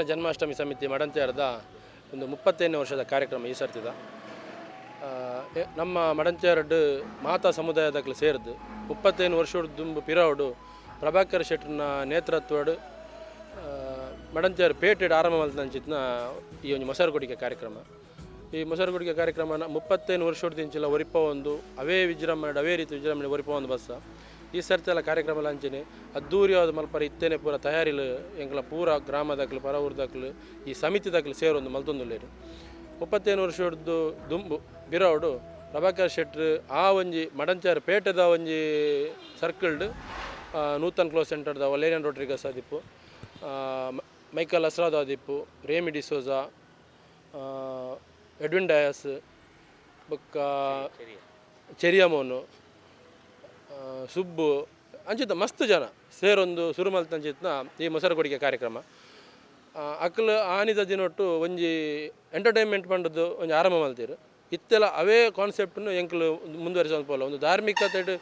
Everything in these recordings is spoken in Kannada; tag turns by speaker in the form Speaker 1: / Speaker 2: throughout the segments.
Speaker 1: ಜನ್ಮಾಷ್ಟಮಿ ಸಮಿತಿ ಮಡಂತ್ಯಾರದ ಒಂದು ಮುಪ್ಪತ್ತೈದನೇ ವರ್ಷದ ಕಾರ್ಯಕ್ರಮ ಈ ಸರ್ತಿದ. ನಮ್ಮ ಮಡಂತ್ಯಾರಡ್ ಮಾತಾ ಸಮುದಾಯದಕ್ಕೆ ಸೇರಿದ್ದು ಮುಪ್ಪತ್ತೈದು ವರ್ಷದ ದುಂಬು ಪಿರಾವಡು ಪ್ರಭಾಕರ್ ಶೆಟ್ಟರ್ನ ನೇತೃತ್ವಡು ಮಡಂತ್ಯಾರು ಪೇಟೆಡ್ ಆರಂಭ ಮಲ್ತಂಚಿತ್ನ ಈ ಒಂದು ಮೊಸರುಗುಡಿಗೆ ಕಾರ್ಯಕ್ರಮ. ಈ ಮೊಸರುಗುಡಿಗೆ ಕಾರ್ಯಕ್ರಮನ ಮುಪ್ಪತ್ತೈದು ವರ್ಷದಿಂಚಿಲ್ಲ ಒರಿಪ ಒಂದು ಅವೇ ವಿಜೃಂಭಣೆ, ಅವೇ ರೀತಿ ವಿಜೃಂಭಣೆ ಒರಿಪ ಒಂದು ಬಸ್ಸ. ಈ ಸರ್ತಿ ಎಲ್ಲ ಕಾರ್ಯಕ್ರಮ ಲಂಚನೆ ಅದ್ದೂರಿಯಾದ ಮಲ್ಪರ ಇತ್ತೇನೆ ಪೂರ ತಯಾರಿಲು ಎಂಗ್ಲ ಪೂರ ಗ್ರಾಮದಾಗ್ಲು ಪರ ಈ ಸಮಿತಿದಾಗ್ಲು ಸೇರೊಂದು ಮಲ್ತೊಂದುಲ್ಲೇರು ವರ್ಷ ವರ್ಷದ್ದು ದುಂಬು ಬಿರೋಡು ಪ್ರಭಾಕರ್ ಶೆಟ್ರ್ ಆ ಒಂಜಿ ಮಡಂಚಾರ್ ಪೇಟೆದ ಒಂಜಿ ಸರ್ಕಲ್ಡ್ ನೂತನ್ ಕ್ಲೋಸ್ ಸೆಂಟರ್ದ ಲೇನಿಯನ್ ರೋಡ್ರಿಗಸ್ ಆದಿಪ್ಪು ಮೈಕಲ್ ಅಸ್ರಾದ್ ಆದಿಪ್ಪು ರೇಮಿ ಡಿಸೋಜಾ ಎಡ್ವಿನ್ ಡಯಾಸ್ ಬೊಕ್ಕ ಚೆರಿಯಮೋನು ಸುಬ್ಬು, ಅಂಚಿತ ಮಸ್ತ್ ಜನ. ಸೇರೊಂದು ಸುರುಮಲ್ತ ಅಂಚಿತ್ನ ಈ ಮೊಸರು ಕೊಡುಗೆ ಕಾರ್ಯಕ್ರಮ. ಅಕ್ಲು ಆನಿದ ದಿನೊಟ್ಟು ಒಂಜಿ ಎಂಟರ್ಟೈನ್ಮೆಂಟ್ ಪಂಡದ್ದು ಒಂಜಿ ಆರಂಭ ಮಲ್ತೀರು. ಇತ್ತೆಲ್ಲ ಅವೇ ಕಾನ್ಸೆಪ್ಟನ್ನು ಎಂಕ್ಲು ಮುಂದುವರಿಸೋದು ಪೋಲ ಒಂದು ಧಾರ್ಮಿಕತೆ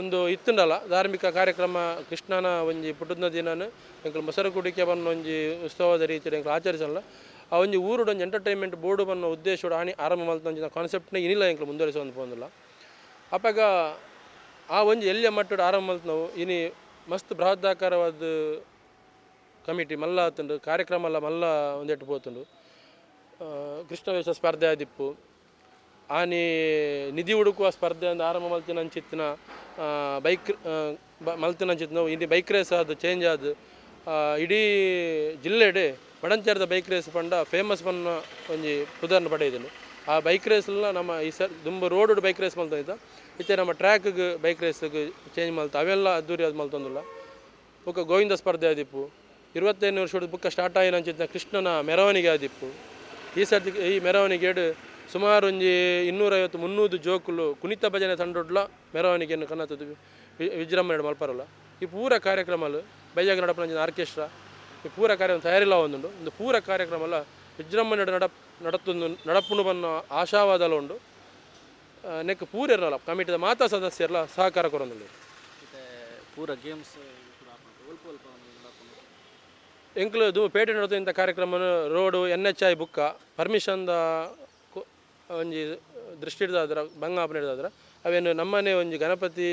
Speaker 1: ಒಂದು ಇತ್ತುಂಡಲ್ಲ. ಧಾರ್ಮಿಕ ಕಾರ್ಯಕ್ರಮ ಕೃಷ್ಣನ ಒಂಜಿ ಪುಟ್ಟದ ದಿನನು ಎಂಕ್ಲು ಮೊಸರು ಕುಡಿಕೆ ಬನ್ನ ಒಂಜಿ ಉತ್ಸವದ ರೀತಿಯಲ್ಲಿ ಎಂಕ್ಲು ಆಚರಿಸಲ್ಲ. ಆ ಒಂಜಿ ಊರುಡು ಒಂದು ಎಂಟರ್ಟೈನ್ಮೆಂಟ್ ಬೋರ್ಡ್ ಬನ್ನ ಉದ್ದೇಶ ಆಣಿ ಆರಂಭ ಮಲ್ತಂಚಿನ ಕಾನ್ಸೆಪ್ಟ್ನ ಏನಿಲ್ಲ ಎಂಕ್ಲು ಮುಂದುವರಿಸೋದು ಪೋಂದಿಲ್ಲ. ಅಪ್ಪಾಗ ಆ ಒಂಜಿ ಎಲ್ಲಿಯ ಮಟ್ಟ ಆರಂಭ ನಾವು ಇನಿ ಮಸ್ತ್ ಬೃಹದಾಕಾರವಾದ ಕಮಿಟಿ, ಮಲ್ಲ ಆತುಂಡು, ಕಾರ್ಯಕ್ರಮ ಎಲ್ಲ ಮಲ್ಲ ಒಂದೆಟ್ಟು ಪೋತುಂಡು. ಕೃಷ್ಣ ಕೃಷ್ಣವೇಷ ಸ್ಪರ್ಧೆ ಆದಿಪ್ಪು. ಆನಿ ನಿಧಿ ಹುಡುಕುವ ಸ್ಪರ್ಧೆ ಅಂದ ಆರಂಭ ಮಲ್ತಿನ ಅಂಚಿತ್ತಿನ ಬೈಕ್ ಮಲ್ತಿನ ಅಂಚಿತ್ ನಾವು ಇಲ್ಲಿ ಬೈಕ್ ರೇಸ್ ಆದ ಚೇಂಜ್ ಆದ ಇಡೀ ಜಿಲ್ಲೆಡೆ ಮಡಂಚಾರದ ಬೈಕ್ ರೇಸ್ ಪಂಡ ಫೇಮಸ್ ಪನ್ನ ಒಂಜಿ ಉದಾಹರಣೆ ಪಡೆಯಿದ್ದೀನಿ ಆ ಬೈಕ್ ರೇಸ್ಲ ನಮ್ಮ ಈ ಸರ್ ತುಂಬ ರೋಡ್ ಬೈಕ್ ರೇಸ್ ಮಲ್ತಿದ್ದ ಇತ್ತೆ ನಮ್ಮ ಟ್ರ್ಯಾಕ್ಗೆ ಬೈಕ್ ರೇಸ್ಗೆ ಚೇಂಜ್ ಮಲ್ತ. ಅವೆಲ್ಲ ಅದ್ದೂರಿ ಅದು ಮಲ್ತೊಂದುಲ್ಲ. ಬುಕ್ಕ ಗೋವಿಂದ ಸ್ಪರ್ಧೆ ಆದಿಪ್ಪು. ಇರುವತ್ತೈದು ವರ್ಷದ ಬುಕ್ಕ ಸ್ಟಾರ್ಟ್ ಆಗಿ ಅಂಚಿದ್ದ ಕೃಷ್ಣನ ಮೆರವಣಿಗೆ ಆದಿಪ್ಪು. ಈ ಸರ್ತಿ ಈ ಮೆರವಣಿಗೆಡ್ ಸುಮಾರು ಒಂಜಿ ಇನ್ನೂರೈವತ್ತು ಮುನ್ನೂರು ಜೋಕುಲು ಕುಣಿತ ಭಜನೆ ತಂಡೊಡ್ಲ ಮೆರವಣಿಗೆಯನ್ನು ಕನ್ನತದ್ದು ವಿಜೃಂಭಣೆ ಮಲ್ಪರಲ್ಲ. ಈ ಪೂರ ಕಾರ್ಯಕ್ರಮಲು ಬೈಜಾಗ ನಡಪನ ಆರ್ಕೆಸ್ಟ್ರಾ ಈ ಪೂರ ಕಾರ್ಯಕ್ರಮ ತಯಾರಿಲ್ಲ ಒಂದುಂಡು. ಒಂದು ಪೂರ ಕಾರ್ಯಕ್ರಮ ವಿಜೃಂಭಣೆ ನಡ ನಡತ್ತೊಂದು ನಡಪುಣು ಬನ್ನ ಆಶಾವಾದಲ ಉಂಡು ಆ, ನೆಕ್ ಪೂರ ಇರಲ್ಲ ಕಮಿಟಿದ ಮಾತಾ ಸದಸ್ಯರಲ್ಲ ಸಹಕಾರ ಕೊರೊಂದುಲ್ಲೆ
Speaker 2: ಮತ್ತೆ ಪೂರ ಗೇಮ್ಸ್
Speaker 1: ಎಂಕ್ಲು ದು ಪೇಟೆ ನಡೆದು ಇಂಥ ಕಾರ್ಯಕ್ರಮ ರೋಡು ಎನ್ ಎಚ್ ಐ ಬುಕ್ಕ ಪರ್ಮಿಷನ್ದ ಒಂಜಿ ದೃಷ್ಟಿ ಹಿಡ್ದಾದ್ರ ಬಂಗಾಪನ ಹಿಡಿದಾದ್ರೆ ಅವೇನು ನಮ್ಮನೆ ಒಂಜಿ ಗಣಪತಿ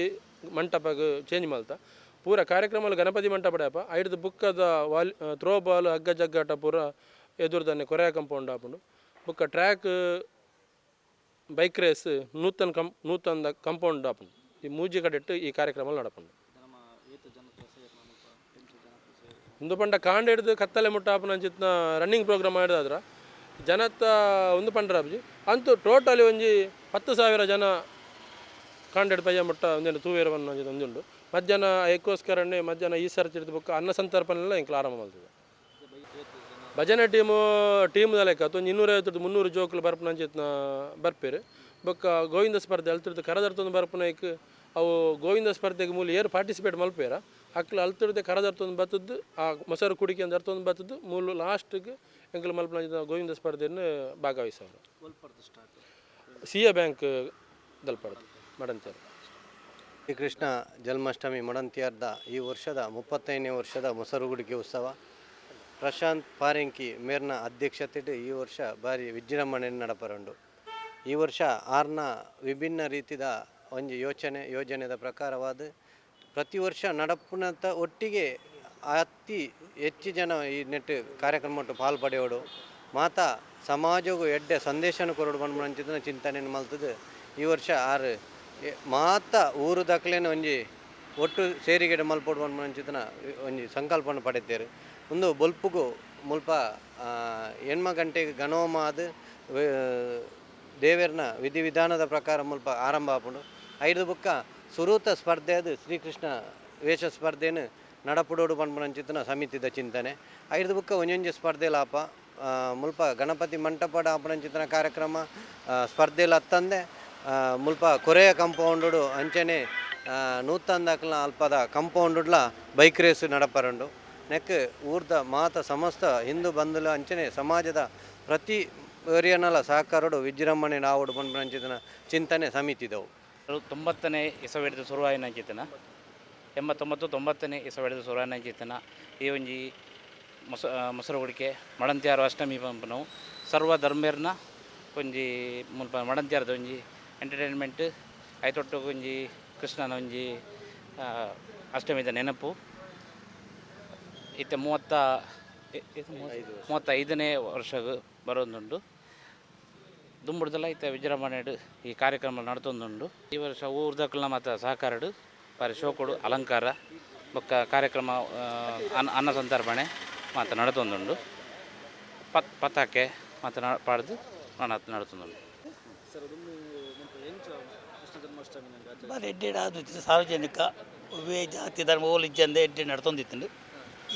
Speaker 1: ಮಂಟಪಗೆ ಚೇಂಜ್ ಮಾಡ್ತಾ. ಪೂರ ಕಾರ್ಯಕ್ರಮ ಗಣಪತಿ ಮಂಟಪ ಐಡ್ದು ಬುಕ್ಕದ ವಾಲ್ ಥ್ರೋ ಬಾಲ್ ಹಗ್ಗ ಜಗ್ಗಾಟ ಪೂರ ಎದುರ್ದನ್ನೆ ಕೊರೆಯ ಕಂಪೌಂಡ್ ಆಪುಂಡು ಬೊಕ್ಕ ಟ್ರ್ಯಾಕ್ ಬೈಕ್ ರೇಸ್ ನೂತನ ಕಂ ನೂತನ ಕಂಪೌಂಡ್ ಆಪುಂಡು ಈ ಮೂಜಿ ಕಡೆಟ್ಟು ಈ ಕಾರ್ಯಕ್ರಮ ನಡಪುಂಡು ಒಂದು ಪಂಡ ಕಾಂಡ ಹಿಡಿದು ಕತ್ತಲೆ ಮುಟ್ಟ ಆಪನ ಅಂಚಿತ್ನ ರನ್ನಿಂಗ್ ಪ್ರೋಗ್ರಾಮ್ ಮಾಡಿದಾದ್ರ, ಜನತ ಒಂದು ಪಂಡ್ರ ಅಬ್ಜಿ ಅಂತೂ ಟೋಟಲಿ ಒಂಜಿ ಹತ್ತು ಸಾವಿರ ಜನ ಕಾಂಡೆಡ್ ಪಯ್ಯ ಮುಟ್ಟ ಒಂದೇನು ತೂವೇರವನ್ನು ಒಂದುಂಡು. ಮಧ್ಯಾಹ್ನ ಏಕೋಸ್ಕರನೇ ಮಧ್ಯಾಹ್ನ ಈ ಸರ್ಚ್ ಹಿಡಿದು ಬುಕ್ಕ ಅನ್ನ ಸಂತರ್ಪಣೆಲ್ಲ ಹಿಂಗೆ ಆರಂಭ ಮಾಡ್ತದೆ ಭಜನೆ ಟೀಮು ಟೀಮ್ ಲೆಕ್ಕ ಅಥವಾ ಇನ್ನೂರೈವತ್ತು ಮುನ್ನೂರು ಜೋಕ್ಲು ಬರ್ಪನ ಅಂಚಿತ್ನ ಬರ್ಪೇರು. ಬೊಕ್ಕ ಗೋವಿಂದ ಸ್ಪರ್ಧೆ, ಅಲ್ತಿರ್ದು ಕರದರ್ತೊಂದು ಇಕ್ ಅವು ಗೋವಿಂದ ಸ್ಪರ್ಧೆಗೆ ಮೂಲ ಏರು ಪಾರ್ಟಿಸಿಪೇಟ್ ಮಲ್ಪೇರ. ಅಕ್ಲು ಅಲ್ತಿರ್ದೆ ಕರದರ್ತೊಂದು ಬತ್ತದ್ದು, ಆ ಮೊಸರು ಕುಡಿಕೆ ಅಂತ ಅರ್ತೊಂದು ಬತ್ತದ್ದು, ಮೂಲ ಲಾಸ್ಟ್ಗೆ ಎಂಕ್ಲು ಮಲ್ಪನ ಗೋವಿಂದ ಸ್ಪರ್ಧೆಯನ್ನು ಭಾಗವಹಿಸೋರು ಸಿ ಎ ಬ್ಯಾಂಕ್ ದಲ್ಪಡ್ದು ಮಡಂತಿಯರು
Speaker 3: ಶ್ರೀಕೃಷ್ಣ ಜನ್ಮಾಷ್ಟಮಿ, ಮಡಂತ್ಯಾರ್ದ ಈ ವರ್ಷದ ಮುಪ್ಪತ್ತೈದನೇ ವರ್ಷದ ಮೊಸರು ಗುಡಿಕೆ ಉತ್ಸವ. ಪ್ರಶಾಂತ್ ಪಾರೆಂಕಿ ಮೇರ್ನ ಅಧ್ಯಕ್ಷತೆಯಲ್ಲಿ ಈ ವರ್ಷ ಭಾರಿ ವಿಜೃಂಭಣೆಯನ್ನು ನಡಪರುಂಡು. ಈ ವರ್ಷ ಆರ್ನ ವಿಭಿನ್ನ ರೀತಿಯ ಒಂದು ಯೋಚನೆ, ಯೋಜನೆದ ಪ್ರಕಾರವಾದ ಪ್ರತಿ ವರ್ಷ ನಡಪುನಂತ ಒಟ್ಟಿಗೆ ಅತಿ ಹೆಚ್ಚು ಜನ ಈ ನೆಟ್ಟು ಕಾರ್ಯಕ್ರಮ ಪಾಲ್ಪಡೆಯೋಡು ಮಾತಾ ಸಮಾಜಗೂ ಎಡ್ಡೆ ಸಂದೇಶನ ಕೊರಡು ಬಂದ್ಬಿಡಂಚಿದ ಚಿಂತನೆಯನ್ನು ಮಲ್ತದ್ದು ಈ ವರ್ಷ ಆರು. ಮಾತ ಊರು ದಾಖಲೆಯನ್ನು ಒಂಜಿ ಒಟ್ಟು ಸೇರಿಗೆಡೆ ಮಲ್ಪೊಡು ಬಂದ್ಬಿಡಂಚಿದನ ಒಂಜಿ ಸಂಕಲ್ಪನ ಪಡೆತೇರು ಒಂದು ಬೊಲ್ಪುಗು, ಮುಲ್ಪ ಹೆಣ್ಮ ಗಂಟೆಗೆ ಗಣೋಮ ಅದು ದೇವೇರ್ನ ವಿಧಿವಿಧಾನದ ಪ್ರಕಾರ ಮುಲ್ಪ ಆರಂಭ ಆಪುಂಡು. ಐದು ಬುಕ್ಕ ಸುರೂತ ಸ್ಪರ್ಧೆ ಅದು ಶ್ರೀಕೃಷ್ಣ ವೇಷ ಸ್ಪರ್ಧೆನು ನಡಪುಡೋಡು ಪಂಪನಂಚಿತನ ಸಮಿತಿದ ಚಿಂತನೆ. ಐದು ಬುಕ್ಕ ಒಂಜೊಂಜಿ ಸ್ಪರ್ಧೆ ಲಾಪ ಮುಲ್ಪ ಗಣಪತಿ ಮಂಟಪದ ಆಪಣಂಚಿತನ ಕಾರ್ಯಕ್ರಮ ಸ್ಪರ್ಧೆ ಲತ್ತಂದೆ ಮುಲ್ಪ ಕೊರೆಯ ಕಂಪೌಂಡು ಅಂಚನೆ ನೂತಂದಕ್ಲ ಅಲ್ಪದ ಕಂಪೌಂಡುಡ್ಲ ಬೈಕ್ ರೇಸ್ ನಡಪರಂಡು. ನೆಕ್ ಊರ್ದ ಮಾತ, ಸಮಸ್ತ, ಹಿಂದೂ, ಬಂಧುಲ, ಅಂಚನೆ, ಸಮಾಜದ ಪ್ರತಿ ಏರಿಯನಲ ಸಹಕಾರಡು ವಿಜೃಂಭಣೆ ನಾವುಡು ಪಂಪನಂಚಿತನ ಚಿಂತನೆ ಸಮಿತಿದವು
Speaker 4: ತೊಂಬತ್ತನೇ ಇಸವೆಡ್ದು ಶುರುವಾಯಿನ ಅಂಚಿತನ ಎಂಬತ್ತೊಂಬತ್ತು ತೊಂಬತ್ತನೇ ಇಸವೆಡೆದು ಶುರುವಾಯಿನ ಅಂಚಿತನ ಈ ಒಂಜಿ ಮೊಸ ಮೊಸರು ಹುಡುಕೆ ಮಡಂತ್ಯಾರು ಅಷ್ಟಮಿ ಪಂಪನವು ಸರ್ವ ಧರ್ಮೇರ್ನ ಒಂಜಿ ಮುಲ್ಪ ಮಡಂತ್ಯಾರದ ಒಂಜಿ ಎಂಟರ್ಟೈನ್ಮೆಂಟ್, ಐತೊಟ್ಟು ಒಂಜಿ ಕೃಷ್ಣನ ಒಂಜಿ ಅಷ್ಟಮಿದ ನೆನಪು. ಇತ್ತೆ ಮೂವತ್ತ ಮೂವತ್ತೈದನೇ ವರ್ಷ ಬರೋದುಂಟು. ದುಂಬುಡ್ದಲ್ಲ ಇತ್ತ ವಿಜೃಂಭಣೆಡು ಈ ಕಾರ್ಯಕ್ರಮ ನಡ್ತೊಂದುಂಡು ಈ ವರ್ಷ ಊರ್ದಕ್ಕ ಮತ್ತು ಸಹಕಾರಡು ಬಾರಿ ಶೋಕುಡು, ಅಲಂಕಾರ, ಬೊಕ್ಕ ಕಾರ್ಯಕ್ರಮ ಅನ್ನ ಅನ್ನ ಸಂತರ್ಪಣೆ ಮತ್ತು ನಡ್ತೊಂದುಂಡು ಪತ್, ಪತಾಕೆ ಮತ್ತು ನ, ಪಾಡ್ದು ನಡ್ತೊಂದುಂಡು
Speaker 5: ಬಾರಿ ಎಡ್ಡೆ ಆದು ಸಾರ್ವಜನಿಕ ಜಾತಿ, ಧರ್ಮ ಓಲಿಜ್ಜೆ ಅಂದೇ ಎಡ್ಡೆ ನಡ್ತೊಂದಿತ್ತುಂಡು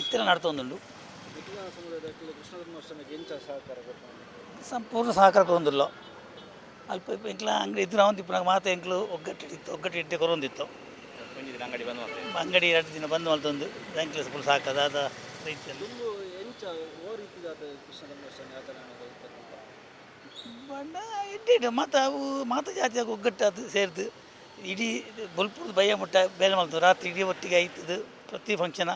Speaker 5: ಇತ್ತರ ನಡ್ತೊಂದುಂಡು ಸಂಪೂರ್ಣ ಸಹಕಾರ ಕೊರೊಂದಿಲ್ಲ ಅಲ್ಪ ಇಪ್ಪ ಎಂಕ್ಲ ಅಂಗಡಿ ಇದ್ರೆ ಒಂದು ಇಪ್ಪ ಮಾತ ಎಂಕ್ಲು ಒಗ್ಗಟ್ಟಿಡಿತ್ತು ಒಗ್ಗಟ್ಟಿಟ್ಟೆ ಕೊರೊಂದಿತ್ತು
Speaker 4: ಅಂಗಡಿ
Speaker 5: ಎರಡು ದಿನ ಬಂದು ಮಲ್ತೊಂದು ಬ್ಯಾಂಕ್ಲ ಫುಲ್ ಸಾಕದ, ಅದ ರೀತಿಯಲ್ಲಿ ಬಣ್ಣ ಎಡ್ಡೆ ಮಾತ ಅವು ಮಾತು ಜಾತಿಯಾಗಿ ಒಗ್ಗಟ್ಟು ಅದು ಸೇರಿದು, ಇಡೀ ಬಲ್ಪುರ್ದು ಭಯ ಮುಟ್ಟ ಬೇರೆ ಮಾಡ್ತು ರಾತ್ರಿ ಇಡೀ ಒಟ್ಟಿಗೆ ಆಯ್ತದು. ಪ್ರತಿ ಫಂಕ್ಷನ್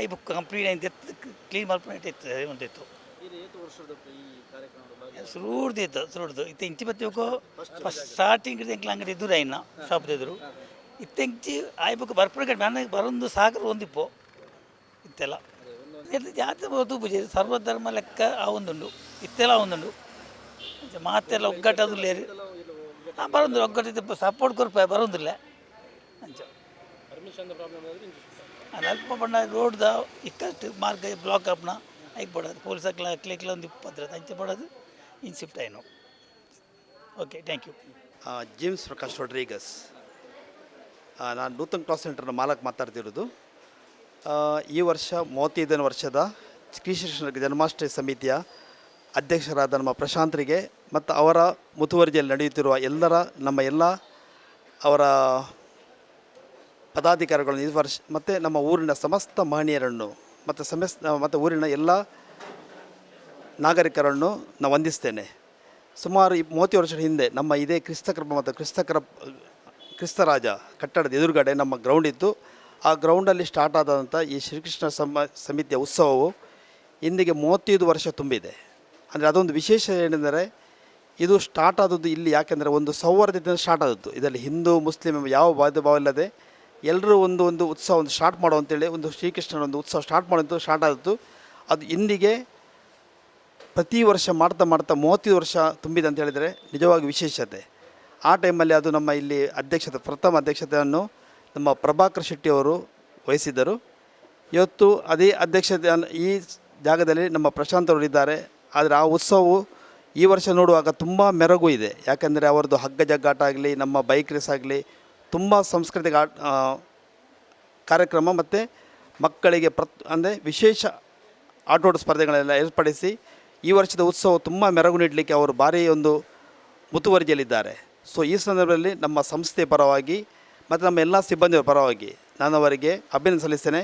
Speaker 5: ಐ ಬುಕ್ ಕಂಪ್ಲೀಟ್ ಆಯ್ತು ಕ್ಲೀನ್ ಮಾಡ್ಕೊಂಡು ಇತ್ತು ಒಂದಿತ್ತು.
Speaker 2: ಇದು
Speaker 5: ಇತ್ತು ಸುರುಡ್ದು ಇತ್ತೆ ಇಂಚಿ ಬತ್ತಿಬೇಕು ಫಸ್ಟ್ ಸ್ಟಾರ್ಟಿಂಗ್ ಎಂಕ್ಲ ಅಂಗಡಿ ಎದುರು ಆಯ್ನ ಶಾಪ್ ಎದುರು. ಆಯ್ ಬುಕ್ ಬರ್ಪುರ ಕಡೆ ನನಗೆ ಬರೊಂದು ಸಾಗರ ಒಂದಿಪ್ಪು ಇತ್ತೆಲ್ಲ. ಜಾತಿ ಬಹುದು ಪೂಜೆ ಸರ್ವಧರ್ಮ ಲೆಕ್ಕ ಆ ಒಂದುಂಡು ಇತ್ತೆಲ್ಲ ಒಂದುಂಡು ಮಾತೆಲ್ಲ ಒಗ್ಗಟ್ಟದು ಲೇರಿ ಹಾಂ ಬರೋದಿಲ್ಲ ಒಗ್ಗಟ್ಟಿದ್ದು ಸಪೋರ್ಟ್ ಕೊರ್ಪ ಬರೋದಿಲ್ಲ ಅಂಚ. ಅಲ್ಪ ಬಣ್ಣ ರೋಡ್ದ ಇಕ್ಕಷ್ಟು ಮಾರ್ಗ ಬ್ಲಾಕ್ ಅಪ್ನ ಐಕ್ ಬಿಡೋದು ಪೊಲೀಸ್ ಕ್ಲಾ ಕ್ಲಿಕ್ಲ ಒಂದು ಇಪ್ಪತ್ತರ ಅಂಚೆ ಬಿಡೋದು ಇನ್ shift ಆಯ್ನು. Okay thank you
Speaker 6: James Prakash Rodrigues ನಾನು ನೂತನ್ ಕ್ರಾಸ್ ಸೆಂಟರ್ನ ಮಾಲಕ್ ಮಾತಾಡ್ತಿರೋದು. ಈ ವರ್ಷ ಮೂವತ್ತೈದನೇ ವರ್ಷದ ಶ್ರೀಕೃಷ್ಣ ಜನ್ಮಾಷ್ಟಮಿ ಸಮಿತಿಯ ಅಧ್ಯಕ್ಷರಾದ ನಮ್ಮ ಪ್ರಶಾಂತರಿಗೆ ಮತ್ತು ಅವರ ಮುತುವರ್ಜಿಯಲ್ಲಿ ನಡೆಯುತ್ತಿರುವ ಎಲ್ಲರ, ನಮ್ಮ ಎಲ್ಲ ಅವರ ಪದಾಧಿಕಾರಿಗಳನ್ನು ಈ ವರ್ಷ ಮತ್ತು ನಮ್ಮ ಊರಿನ ಸಮಸ್ತ ಮಹನೀಯರನ್ನು ಮತ್ತು ಸಮಸ್ ಮತ್ತು ಊರಿನ ಎಲ್ಲ ನಾಗರಿಕರನ್ನು ನಾನು ವಂದಿಸ್ತೇನೆ. ಸುಮಾರು ಮೂವತ್ತು ವರ್ಷದ ಹಿಂದೆ ನಮ್ಮ ಇದೇ ಕ್ರಿಸ್ತಕರ್ಮ ಮತ್ತು ಕ್ರಿಸ್ತಕರ ಕ್ರಿಸ್ತರಾಜ ಕಟ್ಟಡದ ಎದುರುಗಡೆ ನಮ್ಮ ಗ್ರೌಂಡ್ ಇತ್ತು. ಆ ಗ್ರೌಂಡಲ್ಲಿ ಸ್ಟಾರ್ಟ್ ಆದಂಥ ಈ ಶ್ರೀಕೃಷ್ಣ ಸಮ, ಸಮಿತಿಯ ಉತ್ಸವವು ಇಂದಿಗೆ ಮೂವತ್ತೈದು ವರ್ಷ ತುಂಬಿದೆ. ಅಂದರೆ ಅದೊಂದು ವಿಶೇಷ ಏನೆಂದರೆ ಇದು ಸ್ಟಾರ್ಟ್ ಆದದ್ದು ಇಲ್ಲಿ ಯಾಕೆಂದರೆ ಒಂದು ಸೌಹಾರ್ದದಿಂದ ಸ್ಟಾರ್ಟ್ ಆದದ್ದು. ಇದರಲ್ಲಿ ಹಿಂದೂ, ಮುಸ್ಲಿಂ ಯಾವ ಭಾವ ಇಲ್ಲದೆ ಎಲ್ಲರೂ ಒಂದು ಒಂದು ಉತ್ಸವ ಒಂದು ಸ್ಟಾರ್ಟ್ ಮಾಡೋ ಅಂತೇಳಿ ಒಂದು ಶ್ರೀಕೃಷ್ಣನ ಒಂದು ಉತ್ಸವ ಸ್ಟಾರ್ಟ್ ಮಾಡೋದು ಸ್ಟಾರ್ಟ್ ಆಯಿತು ಅದು ಇಂದಿಗೆ ಪ್ರತಿ ವರ್ಷ ಮಾಡ್ತಾ ಮಾಡ್ತಾ ಮೂವತ್ತೈದು ವರ್ಷ ತುಂಬಿದೆ ಅಂತ ಹೇಳಿದರೆ ನಿಜವಾಗಿ ವಿಶೇಷತೆ. ಆ ಟೈಮಲ್ಲಿ ಅದು ನಮ್ಮ ಇಲ್ಲಿ ಅಧ್ಯಕ್ಷತೆ, ಪ್ರಥಮ ಅಧ್ಯಕ್ಷತೆಯನ್ನು ನಮ್ಮ ಪ್ರಭಾಕರ್ ಶೆಟ್ಟಿಯವರು ವಹಿಸಿದ್ದರು. ಇವತ್ತು ಅದೇ ಅಧ್ಯಕ್ಷತೆ ಈ ಜಾಗದಲ್ಲಿ ನಮ್ಮ ಪ್ರಶಾಂತ್ ಅವರು ಇದ್ದಾರೆ. ಆದರೆ ಆ ಉತ್ಸವವು ಈ ವರ್ಷ ನೋಡುವಾಗ ತುಂಬ ಮೆರಗು ಇದೆ. ಯಾಕಂದರೆ ಅವರದ್ದು ಹಗ್ಗ ಜಗ್ಗಾಟ ಆಗಲಿ, ನಮ್ಮ ಬೈಕ್ ರೇಸ್ ಆಗಲಿ ತುಂಬ ಸಾಂಸ್ಕೃತಿಕ ಕಾರ್ಯಕ್ರಮ ಮತ್ತು ಮಕ್ಕಳಿಗೆ ಪ್ರತ್, ಅಂದರೆ ವಿಶೇಷ ಆಟೋಟ ಸ್ಪರ್ಧೆಗಳೆಲ್ಲ ಏರ್ಪಡಿಸಿ ಈ ವರ್ಷದ ಉತ್ಸವ ತುಂಬ ಮೆರಗು ನೀಡಲಿಕ್ಕೆ ಅವರು ಭಾರೀ ಒಂದು ಮುತುವರ್ಜಿಯಲ್ಲಿದ್ದಾರೆ. ಸೊ ಈ ಸಂದರ್ಭದಲ್ಲಿ ನಮ್ಮ ಸಂಸ್ಥೆ ಪರವಾಗಿ ಮತ್ತು ನಮ್ಮ ಎಲ್ಲ ಸಿಬ್ಬಂದಿಯ ಪರವಾಗಿ ನಾನು ಅವರಿಗೆ ಅಭಿನಂದನೆ ಸಲ್ಲಿಸ್ತೇನೆ.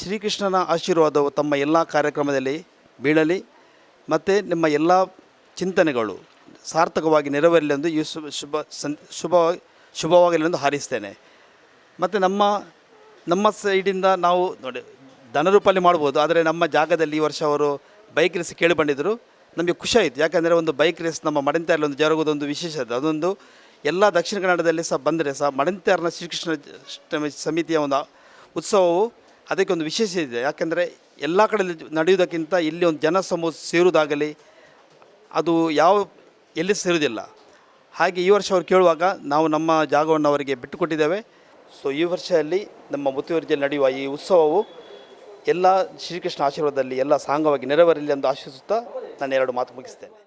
Speaker 6: ಶ್ರೀಕೃಷ್ಣನ ಆಶೀರ್ವಾದವು ತಮ್ಮ ಎಲ್ಲ ಕಾರ್ಯಕ್ರಮದಲ್ಲಿ ಬೀಳಲಿ. ಮತ್ತು ನಿಮ್ಮ ಎಲ್ಲ ಚಿಂತನೆಗಳು ಸಾರ್ಥಕವಾಗಿ ನೆರವೇರಲಿ ಎಂದು ಈ ಶುಭ ಶುಭ, ಸಂ, ಶುಭ ಶುಭವಾಗಲಿ ಎಂದು ಹಾರೈಸ್ತೇನೆ. ಮತ್ತು ನಮ್ಮ ನಮ್ಮ ಸೈಡಿಂದ ನಾವು ನೋಡಿ ಧನರೂಪಲ್ಲಿ ಮಾಡ್ಬೋದು, ಆದರೆ ನಮ್ಮ ಜಾಗದಲ್ಲಿ ಈ ವರ್ಷ ಅವರು ಬೈಕ್ ರೇಸ್ ಕೇಳಿ ಬಂದಿದ್ದರು ನಮಗೆ ಖುಷಿ ಆಯಿತು, ಯಾಕಂದರೆ ಒಂದು ಬೈಕ್ ರೇಸ್ ನಮ್ಮ ಮಡಂತ್ಯಾರಲ್ಲಿ ಒಂದು ಜರುಗೋದೊಂದು ವಿಶೇಷತೆ ಅದೊಂದು ಎಲ್ಲ ದಕ್ಷಿಣ ಕನ್ನಡದಲ್ಲಿ ಸಹ ಬಂದರೆ ಸಹ ಮಡಂತ್ಯಾರನ ಶ್ರೀಕೃಷ್ಣ ಸಮಿತಿಯ ಒಂದು ಉತ್ಸವವು ಅದಕ್ಕೆ ಒಂದು ವಿಶೇಷ ಇದೆ. ಯಾಕೆಂದರೆ ಎಲ್ಲ ಕಡೆ ನಡೆಯುವುದಕ್ಕಿಂತ ಇಲ್ಲಿ ಒಂದು ಜನ ಸಮೂಹ ಸೇರುವುದಾಗಲಿ, ಅದು ಯಾವ, ಎಲ್ಲಿ ಸೇರುವುದಿಲ್ಲ. ಹಾಗೆ ಈ ವರ್ಷ ಅವ್ರು ಕೇಳುವಾಗ ನಾವು ನಮ್ಮ ಜಾಗವನ್ನು ಅವರಿಗೆ ಬಿಟ್ಟುಕೊಟ್ಟಿದ್ದೇವೆ. ಸೊ ಈ ವರ್ಷದಲ್ಲಿ ನಮ್ಮ ಮುತುವರ್ಜಿಯಲ್ಲಿ ನಡೆಯುವ ಈ ಉತ್ಸವವು ಎಲ್ಲ ಶ್ರೀಕೃಷ್ಣ ಆಶೀರ್ವಾದದಲ್ಲಿ ಎಲ್ಲ ಸಾಂಗವಾಗಿ ನೆರವೇರಲಿ ಎಂದು ಆಶಿಸುತ್ತಾ ನಾನು ಎರಡು ಮಾತು ಮುಗಿಸ್ತೇನೆ.